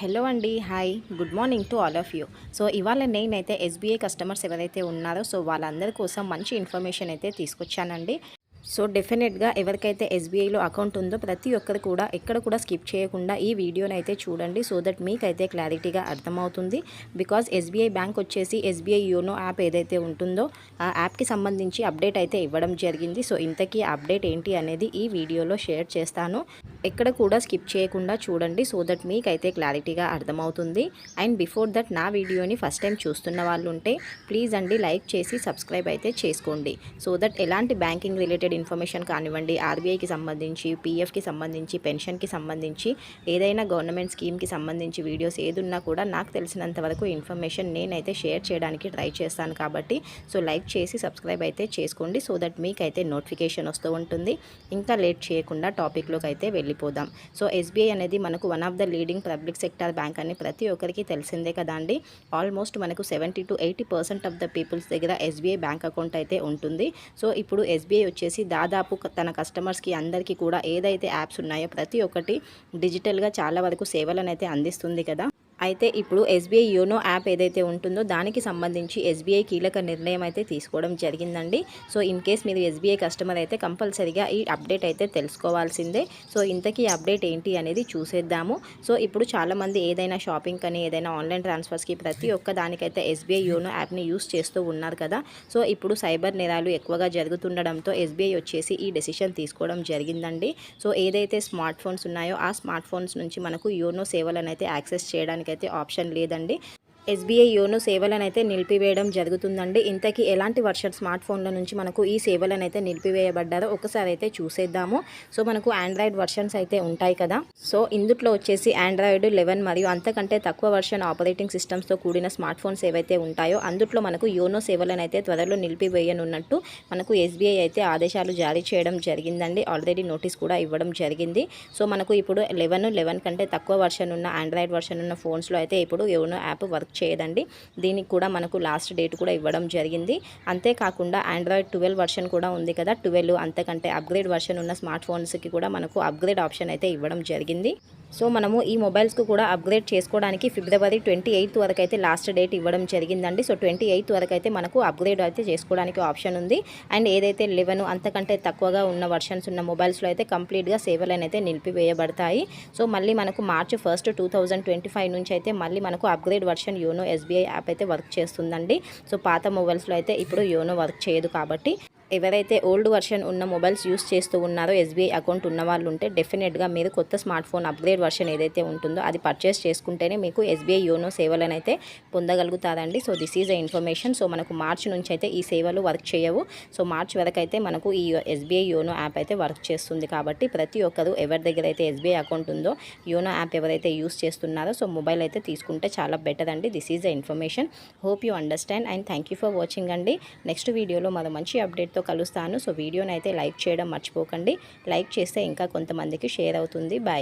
Hello అండి hi. Good morning to all of you. So ఇవాళ నేనైతే ఎస్బీఐ కస్టమర్స్ ఎవరైతే ఉన్నారో సో వాళ్ళందరి కోసం మంచి ఇన్ఫర్మేషన్ అయితే తీసుకొచ్చానండి. సో డెఫినెట్గా ఎవరికైతే ఎస్బీఐలో అకౌంట్ ఉందో ప్రతి ఒక్కరు కూడా ఎక్కడ కూడా స్కిప్ చేయకుండా ఈ వీడియోని అయితే చూడండి సో దట్ మీకైతే క్లారిటీగా అర్థమవుతుంది. బికాజ్ ఎస్బీఐ బ్యాంక్ వచ్చేసి ఎస్బీఐ యోనో యాప్ ఏదైతే ఉంటుందో ఆ యాప్కి సంబంధించి అప్డేట్ అయితే ఇవ్వడం జరిగింది. సో ఇంతకీ అప్డేట్ ఏంటి అనేది ఈ వీడియోలో షేర్ చేస్తాను. ఎక్కడ కూడా స్కిప్ చేయకుండా చూడండి సో దట్ మీకైతే క్లారిటీగా అర్థమవుతుంది. అండ్ బిఫోర్ దట్ నా వీడియోని ఫస్ట్ టైం చూస్తున్న వాళ్ళు ఉంటే ప్లీజ్ అండి లైక్ చేసి సబ్స్క్రైబ్ అయితే చేసుకోండి. సో దట్ ఎలాంటి బ్యాంకింగ్ రిలేటెడ్ ఇన్ఫర్మేషన్ కానివ్వండి ఆర్బీఐకి సంబంధించి పీఎఫ్కి సంబంధించి పెన్షన్కి సంబంధించి ఏదైనా గవర్నమెంట్ స్కీమ్కి సంబంధించి వీడియోస్ ఏదున్నా కూడా నాకు తెలిసినంత వరకు ఇన్ఫర్మేషన్ నేనైతే షేర్ చేయడానికి ట్రై చేస్తాను కాబట్టి సో లైక్ చేసి సబ్స్క్రైబ్ అయితే చేసుకోండి సో దట్ మీకైతే నోటిఫికేషన్ వస్తూ ఉంటుంది. ఇంకా లేట్ చేయకుండా టాపిక్లోకి అయితే వెళ్ళి వెళ్ళిపోదాం. సో ఎస్బీఐ అనేది మనకు one of the leading public sector bank అని ప్రతి ఒక్కరికి తెలిసిందే కదండి. ఆల్మోస్ట్ మనకు seventy to eighty percent of the peoples దగ్గర ఎస్బీఐ బ్యాంక్ అకౌంట్ అయితే ఉంటుంది. సో ఇప్పుడు ఎస్బీఐ వచ్చేసి దాదాపు తన కస్టమర్స్కి అందరికీ కూడా ఏదైతే యాప్స్ ఉన్నాయో ప్రతి ఒక్కటి డిజిటల్గా చాలా వరకు సేవలను అయితే అందిస్తుంది కదా. అయితే ఇప్పుడు ఎస్బీఐ యోనో యాప్ ఏదైతే ఉంటుందో దానికి సంబంధించి ఎస్బీఐ కీలక నిర్ణయం అయితే తీసుకోవడం జరిగిందండి. సో ఇన్ కేస్ మీరు ఎస్బీఐ కస్టమర్ అయితే కంపల్సరీగా ఈ అప్డేట్ అయితే తెలుసుకోవాల్సిందే. సో ఇంతకీ అప్డేట్ ఏంటి అనేది చూసేద్దాము. సో ఇప్పుడు చాలామంది ఏదైనా షాపింగ్ కానీ ఏదైనా ఆన్లైన్ ట్రాన్స్ఫర్స్కి ప్రతి ఒక్క దానికైతే ఎస్బీఐ యోనో యాప్ని యూస్ చేస్తూ ఉన్నారు కదా. సో ఇప్పుడు సైబర్ నేరాలు ఎక్కువగా జరుగుతుండడంతో ఎస్బీఐ వచ్చేసి ఈ డెసిషన్ తీసుకోవడం జరిగిందండి. సో ఏదైతే స్మార్ట్ ఫోన్స్ ఉన్నాయో ఆ స్మార్ట్ ఫోన్స్ నుంచి మనకు యోనో సేవలను అయితే యాక్సెస్ చేయడానికి అయితే ఆప్షన్ లేదండి. ఎస్బీఐ యోనో సేవలను అయితే నిలిపివేయడం జరుగుతుందండి. ఇంతకీ ఎలాంటి వర్షన్ స్మార్ట్ ఫోన్ల నుంచి మనకు ఈ సేవలను అయితే నిలిపివేయబడ్డారో ఒకసారి అయితే చూసేద్దాము. సో మనకు ఆండ్రాయిడ్ వర్షన్స్ అయితే ఉంటాయి కదా. సో ఇందులో వచ్చేసి ఆండ్రాయిడ్ లెవెన్ మరియు అంతకంటే తక్కువ వర్షన్ ఆపరేటింగ్ సిస్టమ్స్తో కూడిన స్మార్ట్ ఫోన్స్ ఏవైతే ఉంటాయో అందుట్లో మనకు యోనో సేవలను అయితే త్వరలో నిలిపివేయనున్నట్టు మనకు ఎస్బీఐ అయితే ఆదేశాలు జారీ చేయడం జరిగిందండి. ఆల్రెడీ నోటీస్ కూడా ఇవ్వడం జరిగింది. సో మనకు ఇప్పుడు లెవెన్ లెవెన్ కంటే తక్కువ వర్షన్ ఉన్న ఆండ్రాయిడ్ వర్షన్ ఉన్న ఫోన్స్లో అయితే ఇప్పుడు యోనో యాప్ వర్క్ చేయదండి. దీనికి కూడా మనకు లాస్ట్ డేట్ కూడా ఇవ్వడం జరిగింది. అంతేకాకుండా ఆండ్రాయిడ్ ట్వెల్వ్ వర్షన్ కూడా ఉంది కదా. ట్వెల్వ్ అంతకంటే అప్గ్రేడ్ వర్షన్ ఉన్న స్మార్ట్ ఫోన్స్కి కూడా మనకు అప్గ్రేడ్ ఆప్షన్ అయితే ఇవ్వడం జరిగింది. సో మనము ఈ మొబైల్స్కు కూడా అప్గ్రేడ్ చేసుకోవడానికి ఫిబ్రవరి ట్వంటీ ఎయిత్ వరకు అయితే లాస్ట్ డేట్ ఇవ్వడం జరిగిందండి. సో ట్వంటీ ఎయిత్ వరకు అయితే మనకు అప్గ్రేడ్ అయితే చేసుకోవడానికి ఆప్షన్ ఉంది. అండ్ ఏదైతే లెవెన్ అంతకంటే తక్కువగా ఉన్న వర్షన్స్ ఉన్న మొబైల్స్లో అయితే కంప్లీట్గా సేవలను అయితే నిలిపివేయబడతాయి. సో మళ్ళీ మనకు March first two twenty five నుంచి అయితే మళ్ళీ మనకు upgrade version YONO SBI app అయితే వర్క్ చేస్తుందండి. సో పాత మొబైల్స్లో అయితే ఇప్పుడు యోనో వర్క్ చేయదు కాబట్టి. ఎవరైతే ఓల్డ్ వర్షన్ ఉన్న మొబైల్స్ యూస్ చేస్తూ ఉన్నారో ఎస్బీఐ అకౌంట్ ఉన్న వాళ్ళు ఉంటే డెఫినెట్గా మీరు కొత్త స్మార్ట్ ఫోన్ అప్గ్రేడ్ వర్షన్ ఏదైతే ఉంటుందో అది పర్చేస్ చేసుకుంటేనే మీకు ఎస్బీఐ యోనో సేవలను అయితే పొందగలుగుతారండి. So this is a information. So మనకు మార్చ్ నుంచి అయితే ఈ సేవలు వర్క్ చేయవు. సో మార్చ్ వరకు అయితే మనకు ఈ ఎస్బీఐ యోనో యాప్ అయితే వర్క్ చేస్తుంది కాబట్టి ప్రతి ఒక్కరు ఎవరి దగ్గర అయితే ఎస్బీఐ అకౌంట్ ఉందో యోనో యాప్ ఎవరైతే యూస్ చేస్తున్నారో సో మొబైల్ అయితే తీసుకుంటే చాలా బెటర్ అండి. This is the information. Hope you understand and thank you for watching అండి. నెక్స్ట్ వీడియోలో మరో మంచి అప్డేట్తో కలుస్తాను. సో వీడియోని అయితే లైక్ చేయడం మర్చిపోకండి. లైక్ చేస్తే ఇంకా కొంతమందికి షేర్ అవుతుంది. బాయ్.